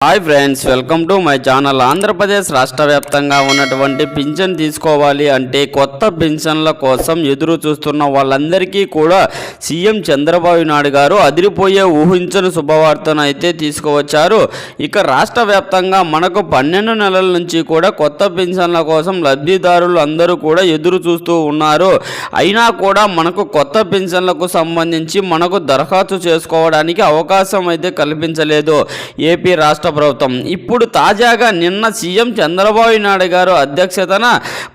Hi friends welcome to my channel Andhra Pradesh రాష్ట్ర వ్యాప్తంగా ఉన్నటువంటి పింఛన్ తీసుకోవాలి అంటే కొత్త పింఛన్ల కోసం ఎదురు చూస్తున్న వాళ్ళందరికీ కూడా సీఎం చంద్రబాబు నాయుడు గారు అదిరిపోయే ఊహించని శుభవార్తను అయితే తీసుకువచ్చారు. ఇక రాష్ట్ర వ్యాప్తంగా మనకు పన్నెండు నెలల నుంచి కూడా కొత్త పింఛన్ల కోసం లబ్ధిదారులు అందరూ కూడా ఎదురు చూస్తూ ఉన్నారు. అయినా కూడా మనకు కొత్త పింఛన్లకు సంబంధించి మనకు దరఖాస్తు చేసుకోవడానికి అవకాశం అయితే కల్పించలేదు. ఏపీ రాష్ట్ర ప్రభుత్వం. ఇప్పుడు తాజాగా నిన్న సీఎం చంద్రబాబు నాయుడు గారు అధ్యక్షతన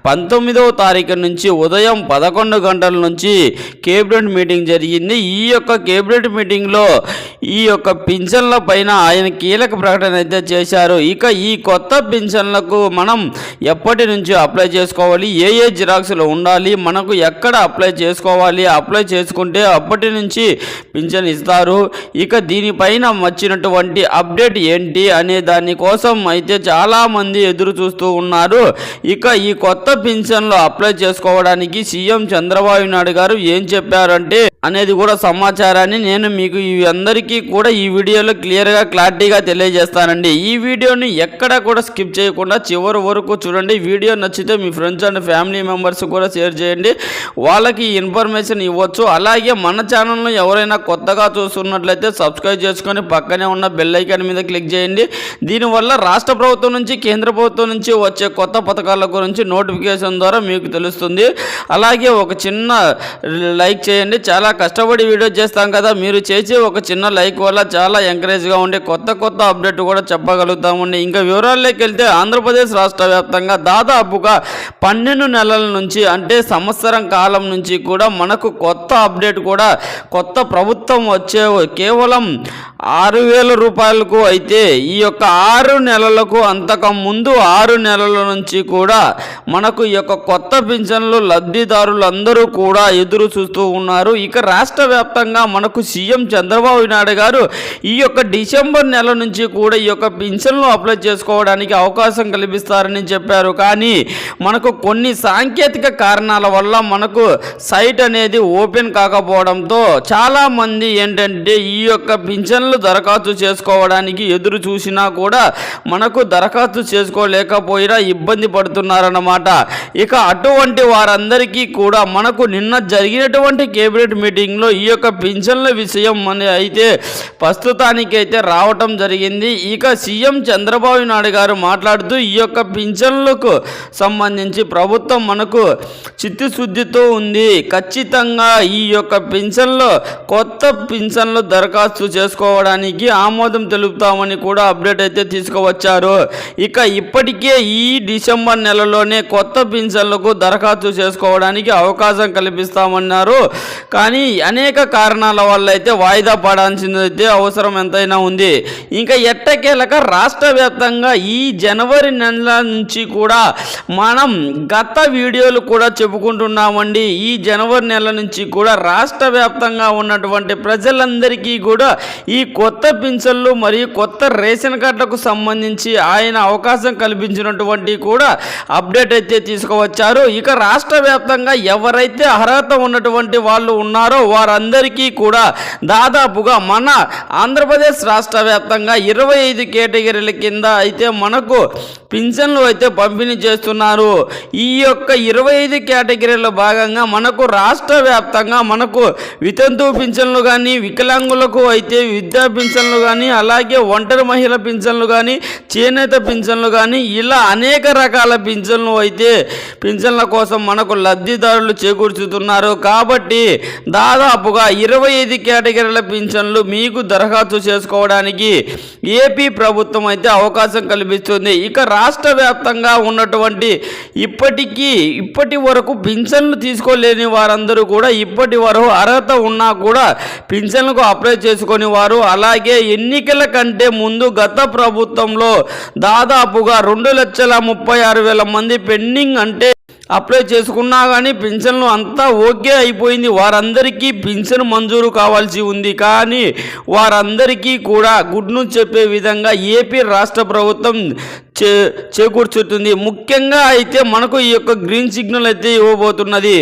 పంతొమ్మిదవ తారీఖు నుంచి ఉదయం పదకొండు గంటల నుంచి కేబినెట్ మీటింగ్ జరిగింది. ఈ యొక్క కేబినెట్ మీటింగ్లో ఈ యొక్క పింఛన్ల పైన ఆయన కీలక ప్రకటన అయితే చేశారు. ఇక ఈ కొత్త పింఛన్లకు మనం ఎప్పటి నుంచి అప్లై చేసుకోవాలి. ఏ ఏ జిరాక్స్లు ఉండాలి? మనకు ఎక్కడ అప్లై చేసుకోవాలి? అప్లై చేసుకుంటే అప్పటి నుంచి పింఛన్ ఇస్తారు. ఇక దీనిపైన వచ్చినటువంటి అప్డేట్ ఏంటి? అనే దానికోసం అయితే చాలామంది ఎదురు చూస్తూ ఉన్నారు. ఇక ఈ కొత్త పింఛన్లు అప్లై చేసుకోవడానికి సీఎం చంద్రబాబు నాయుడు గారు ఏం చెప్పారంటే అనేది కూడా సమాచారాన్ని నేను మీకు ఈ అందరికీ కూడా ఈ వీడియోలో క్లియర్గా క్లారిటీగా తెలియజేస్తానండి. ఈ వీడియోని ఎక్కడ కూడా స్కిప్ చేయకుండా చివరి వరకు చూడండి. వీడియో నచ్చితే మీ ఫ్రెండ్స్ అండ్ ఫ్యామిలీ మెంబర్స్ కూడా షేర్ చేయండి. వాళ్ళకి ఇన్ఫర్మేషన్ ఇవ్వచ్చు. అలాగే మన ఛానల్ను ఎవరైనా కొత్తగా చూస్తున్నట్లయితే సబ్స్క్రైబ్ చేసుకొని పక్కనే ఉన్న బెల్ ఐకాన్ మీద క్లిక్ చేయండి. దీనివల్ల రాష్ట్ర ప్రభుత్వం నుంచి కేంద్ర ప్రభుత్వం నుంచి వచ్చే కొత్త పథకాల గురించి నోటిఫికేషన్ ద్వారా మీకు తెలుస్తుంది. అలాగే ఒక చిన్న లైక్ చేయండి. చాలా కష్టపడి వీడియో చేస్తాం కదా. మీరు చేసే ఒక చిన్న లైక్ వల్ల చాలా ఎంకరేజ్గా ఉండే కొత్త కొత్త అప్డేట్ కూడా చెప్పగలుగుతామండి. ఇంకా వివరాల్లోకి వెళ్తే ఆంధ్రప్రదేశ్ రాష్ట్ర వ్యాప్తంగా దాదాపుగా పన్నెండు నెలల నుంచి అంటే సంవత్సరం కాలం నుంచి కూడా మనకు కొత్త అప్డేట్ కూడా కొత్త ప్రభుత్వం వచ్చే కేవలం ఆరు వేల రూపాయలకు అయితే ఈ యొక్క ఆరు నెలలకు అంతకముందు ఆరు నెలల నుంచి కూడా మనకు ఈ యొక్క కొత్త పింఛన్లు లబ్ధిదారులు అందరూ కూడా ఎదురు చూస్తూ ఉన్నారు. ఇక రాష్ట్ర వ్యాప్తంగా మనకు సీఎం చంద్రబాబు నాయుడు గారు ఈ యొక్క డిసెంబర్ నెల నుంచి కూడా ఈ యొక్క పింఛన్లు అప్లై చేసుకోవడానికి అవకాశం కల్పిస్తారని చెప్పారు. కానీ మనకు కొన్ని సాంకేతిక కారణాల వల్ల మనకు సైట్ అనేది ఓపెన్ కాకపోవడంతో చాలామంది ఏంటంటే ఈ యొక్క పింఛన్లు దరఖాస్తు చేసుకోవడానికి ఎదురు చూ చూసినా కూడా మనకు దరఖాస్తు చేసుకోలేకపోయినా ఇబ్బంది పడుతున్నారన్నమాట. ఇక అటువంటి వారందరికీ కూడా మనకు నిన్న జరిగినటువంటి కేబినెట్ మీటింగ్లో ఈ యొక్క పింఛన్ల విషయం అని అయితే ప్రస్తుతానికైతే రావటం జరిగింది. ఇక సీఎం చంద్రబాబు నాయుడు గారు మాట్లాడుతూ ఈ యొక్క పింఛన్లకు సంబంధించి ప్రభుత్వం మనకు చిత్తశుద్ధితో ఉంది. ఖచ్చితంగా ఈ యొక్క పింఛన్లో కొత్త పింఛన్లు దరఖాస్తు చేసుకోవడానికి ఆమోదం తెలుపుతామని కూడా అప్డేట్ అయితే తీసుకువచ్చారు. ఇక ఇప్పటికే ఈ డిసెంబర్ నెలలోనే కొత్త పింఛన్లకు దరఖాస్తు చేసుకోవడానికి అవకాశం కల్పిస్తామన్నారు. కానీ అనేక కారణాల వల్ల అయితే వాయిదా పడాల్సిందైతే అవసరం ఎంతైనా ఉంది. ఇంకా ఎట్టకేలక రాష్ట్ర వ్యాప్తంగా ఈ జనవరి నెల నుంచి కూడా మనం గత వీడియోలు కూడా చెప్పుకుంటున్నామండి. ఈ జనవరి నెల నుంచి కూడా రాష్ట్ర వ్యాప్తంగా ఉన్నటువంటి ప్రజలందరికీ కూడా ఈ కొత్త పింఛన్లు మరియు కొత్త రే రేషన్ కార్డులకు సంబంధించి ఆయన అవకాశం కల్పించినటువంటి కూడా అప్డేట్ అయితే తీసుకువచ్చారు. ఇక రాష్ట్ర వ్యాప్తంగా ఎవరైతే అర్హత ఉన్నటువంటి వాళ్ళు ఉన్నారో వారందరికీ కూడా దాదాపుగా మన ఆంధ్రప్రదేశ్ రాష్ట్ర వ్యాప్తంగా ఇరవై ఐదు కేటగిరీల కింద అయితే మనకు పింఛన్లు అయితే పంపిణీ చేస్తున్నారు. ఈ యొక్క ఇరవై ఐదు కేటగిరీలో భాగంగా మనకు రాష్ట్ర వ్యాప్తంగా మనకు వితంతు పింఛన్లు కానీ వికలాంగులకు అయితే విద్యా పింఛన్లు కానీ అలాగే ఒంటరి మహిళ పింఛన్లు కానీ చేనేత పింఛన్లు కానీ ఇలా అనేక రకాల పింఛన్లు అయితే పింఛన్ల కోసం మనకు లబ్ధిదారులు చేకూర్చుతున్నారు. కాబట్టి దాదాపుగా ఇరవై ఐదు కేటగిరీల పింఛన్లు మీకు దరఖాస్తు చేసుకోవడానికి ఏపీ ప్రభుత్వం అయితే అవకాశం కల్పిస్తుంది. ఇక రాష్ట్ర వ్యాప్తంగా ఉన్నటువంటి ఇప్పటికీ ఇప్పటి వరకు పింఛన్లు తీసుకోలేని వారందరూ కూడా ఇప్పటి వరకు అర్హత ఉన్నా కూడా పింఛన్లకు అప్లై చేసుకొని వారు అలాగే ఎన్నికల కంటే ముందు గత ప్రభుత్వంలో దాదాపుగా రెండు లక్షల ముప్పై ఆరు వేల మంది పెండింగ్ అంటే అప్లై చేసుకున్నా కానీ పింఛన్లు అంతా ఓకే అయిపోయింది. వారందరికీ పింఛన్ మంజూరు కావాల్సి ఉంది. కానీ వారందరికీ కూడా గుడ్ న్యూస్ చెప్పే విధంగా ఏపీ రాష్ట్ర ప్రభుత్వం చే చేకూర్చుతుంది. ముఖ్యంగా అయితే మనకు ఈ యొక్క గ్రీన్ సిగ్నల్ అయితే ఇవ్వబోతున్నది.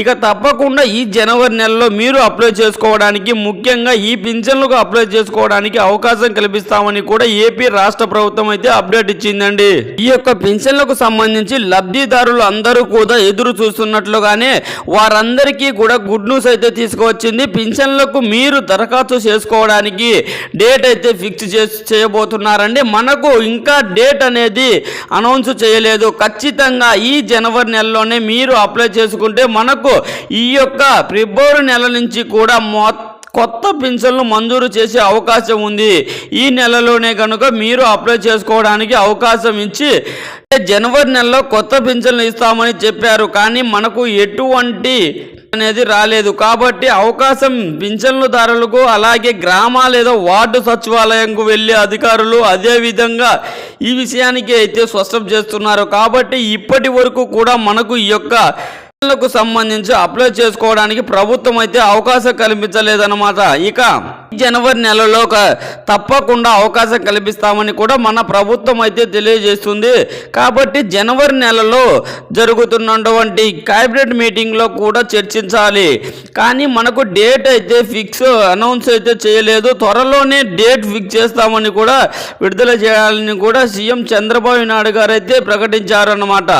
ఇక తప్పకుండా ఈ జనవరి నెలలో మీరు అప్లై చేసుకోవడానికి ముఖ్యంగా ఈ పింఛన్లకు అప్లై చేసుకోవడానికి అవకాశం కల్పిస్తామని కూడా ఏపీ రాష్ట్ర ప్రభుత్వం అయితే అప్డేట్ ఇచ్చిందండి. ఈ యొక్క పింఛన్లకు సంబంధించి లబ్ధిదారులు అందరూ కూడా ఎదురు చూస్తున్నట్లుగానే వారందరికీ కూడా గుడ్ న్యూస్ అయితే తీసుకువచ్చింది. పింఛన్లకు మీరు దరఖాస్తు చేసుకోవడానికి డేట్ అయితే ఫిక్స్ చేసి చేయబోతున్నారండి. మనకు ఇంకా డేట్ అనేది అనేది అనౌన్స్ చేయలేదు. ఖచ్చితంగా ఈ జనవరి నెలలోనే మీరు అప్లై చేసుకుంటే మనకు ఈ యొక్క ఫిబ్రవరి నెల నుంచి కూడా మొత్తం కొత్త పింఛన్లు మంజూరు చేసే అవకాశం ఉంది. ఈ నెలలోనే కనుక మీరు అప్లై చేసుకోవడానికి అవకాశం ఇచ్చి జనవరి నెలలో కొత్త పింఛన్లు ఇస్తామని చెప్పారు. కానీ మనకు ఎటువంటి అనేది రాలేదు. కాబట్టి అవకాశం పింఛన్లదారులకు అలాగే గ్రామ లేదా వార్డు సచివాలయంకు వెళ్ళే అధికారులు అదే విధంగా ఈ విషయానికి అయితే స్పష్టం చేస్తున్నారు. కాబట్టి ఇప్పటి వరకు కూడా మనకు ఈ యొక్క సంబంధించి అప్లై చేసుకోవడానికి ప్రభుత్వం అయితే అవకాశం కల్పించలేదన్నమాట. ఇక జనవరి నెలలో తప్పకుండా అవకాశం కల్పిస్తామని కూడా మన ప్రభుత్వం అయితే తెలియజేస్తుంది. కాబట్టి జనవరి నెలలో జరుగుతున్నటువంటి క్యాబినెట్ మీటింగ్లో కూడా చర్చించాలి. కానీ మనకు డేట్ అయితే ఫిక్స్ అనౌన్స్ అయితే చేయలేదు. త్వరలోనే డేట్ ఫిక్స్ చేస్తామని కూడా విడుదల చేయాలని కూడా సీఎం చంద్రబాబు నాయుడు గారు అయితే ప్రకటించారన్నమాట.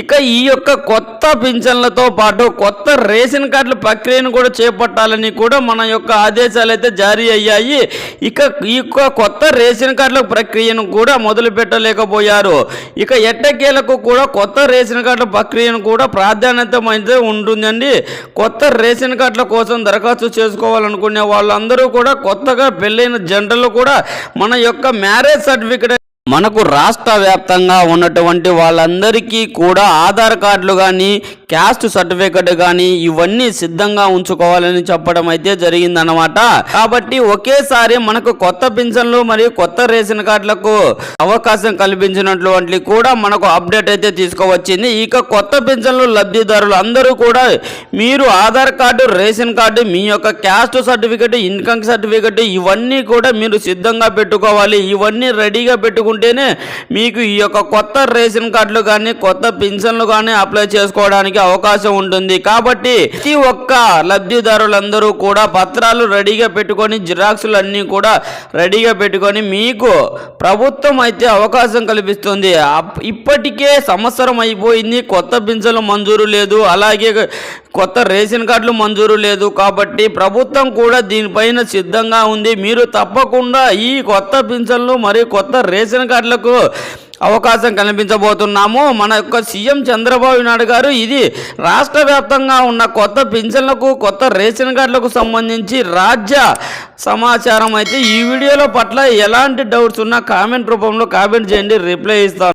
ఇక ఈ యొక్క కొత్త పింఛన్లతో పాటు కొత్త రేషన్ కార్డుల ప్రక్రియను కూడా చేపట్టాలని కూడా మన యొక్క ఆదేశాలు అయితే జారీ అయ్యాయి. ఇక ఈ కొత్త రేషన్ కార్డుల ప్రక్రియను కూడా మొదలుపెట్టలేకపోయారు ఇక ఎట్టకేలకు కూడా కొత్త రేషన్ కార్డుల ప్రక్రియను కూడా ప్రాధాన్యత అయితే ఉంటుందండి. కొత్త రేషన్ కార్డుల కోసం దరఖాస్తు చేసుకోవాలనుకునే వాళ్ళందరూ కూడా కొత్తగా పెళ్ళైన జంటలు కూడా మన యొక్క మ్యారేజ్ సర్టిఫికేట్ మనకు రాష్ట్ర వ్యాప్తంగా ఉన్నటువంటి వాళ్ళందరికీ కూడా ఆధార్ కార్డులు కానీ క్యాస్ట్ సర్టిఫికెట్ కానీ ఇవన్నీ సిద్ధంగా ఉంచుకోవాలని చెప్పడం అయితే జరిగిందనమాట కాబట్టి ఒకేసారి మనకు కొత్త పింఛన్లు మరియు కొత్త రేషన్ కార్డులకు అవకాశం కల్పించినటువంటి కూడా మనకు అప్డేట్ అయితే తీసుకువచ్చింది. ఇక కొత్త పింఛన్లు లబ్ధిదారులు అందరూ కూడా మీరు ఆధార్ కార్డు రేషన్ కార్డు మీ యొక్క క్యాస్ట్ సర్టిఫికెట్ ఇన్కమ్ సర్టిఫికెట్ ఇవన్నీ కూడా మీరు సిద్ధంగా పెట్టుకోవాలి. ఇవన్నీ రెడీగా పెట్టుకుంటేనే మీకు ఈ యొక్క కొత్త రేషన్ కార్డులు కానీ కొత్త పింఛన్లు కానీ అప్లై చేసుకోవడానికి అవకాశం ఉంటుంది. కాబట్టి ప్రతి ఒక్క లబ్ధిదారులందరూ కూడా పత్రాలు రెడీగా పెట్టుకొని జిరాక్సులు అన్నీ కూడా రెడీగా పెట్టుకొని మీకు ప్రభుత్వం అయితే అవకాశం కల్పిస్తుంది. అప్- ఇప్పటికే సంవత్సరం అయిపోయింది. కొత్త పింఛన్లు మంజూరు లేదు. అలాగే కొత్త రేషన్ కార్డులు మంజూరు లేదు. కాబట్టి ప్రభుత్వం కూడా దీనిపైన సిద్ధంగా ఉంది. మీరు తప్పకుండా ఈ కొత్త పింఛన్లు మరియు కొత్త రేషన్ కార్డులకు అవకాశం కనిపించబోతున్నాము మన యొక్క సీఎం చంద్రబాబు నాయుడు గారు ఇది రాష్ట్ర వ్యాప్తంగా ఉన్న కొత్త పింఛన్లకు కొత్త రేషన్ కార్డులకు సంబంధించి రాజ్య సమాచారం అయితే ఈ వీడియోలో పట్ల ఎలాంటి డౌట్స్ ఉన్నా కామెంట్ రూపంలో కామెంట్ చేయండి. రిప్లై ఇస్తాను.